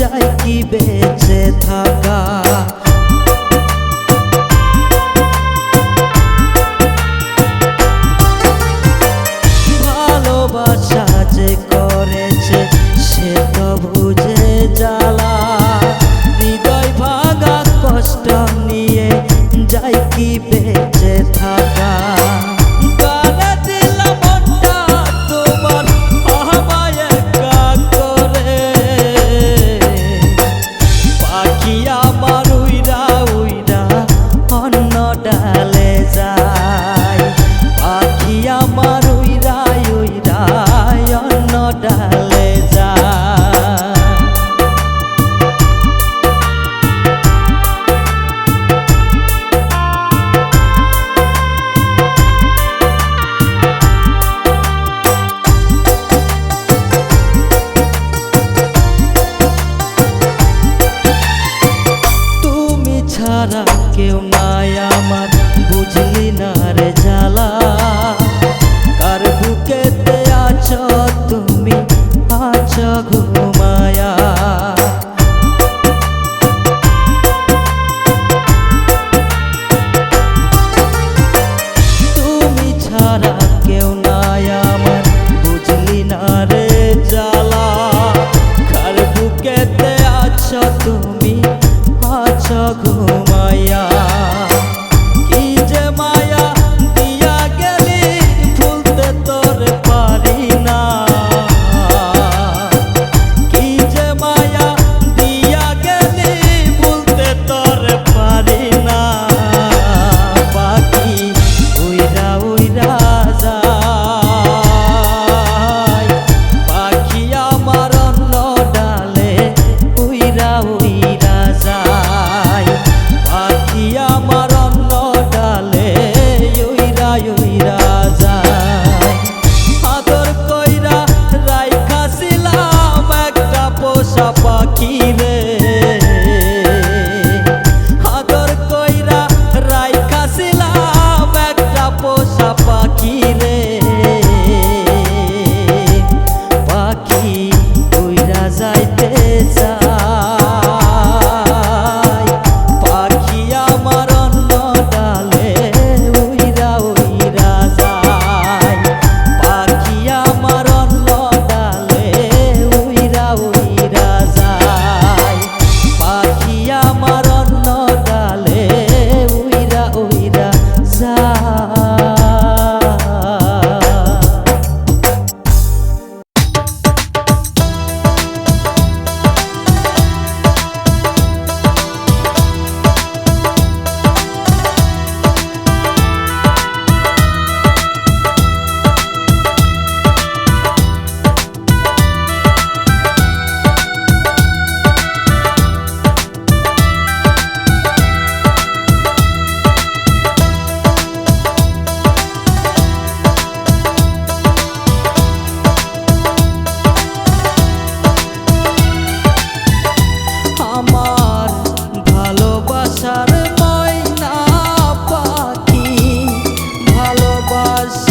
যাই কি বেঁচে থাকা? ভালোবাসা যে করেছে, সে তো বুঝে জ্বালা। হৃদয় ভাঙা কষ্ট নিয়ে যাই কি বেঁচে থাকা? was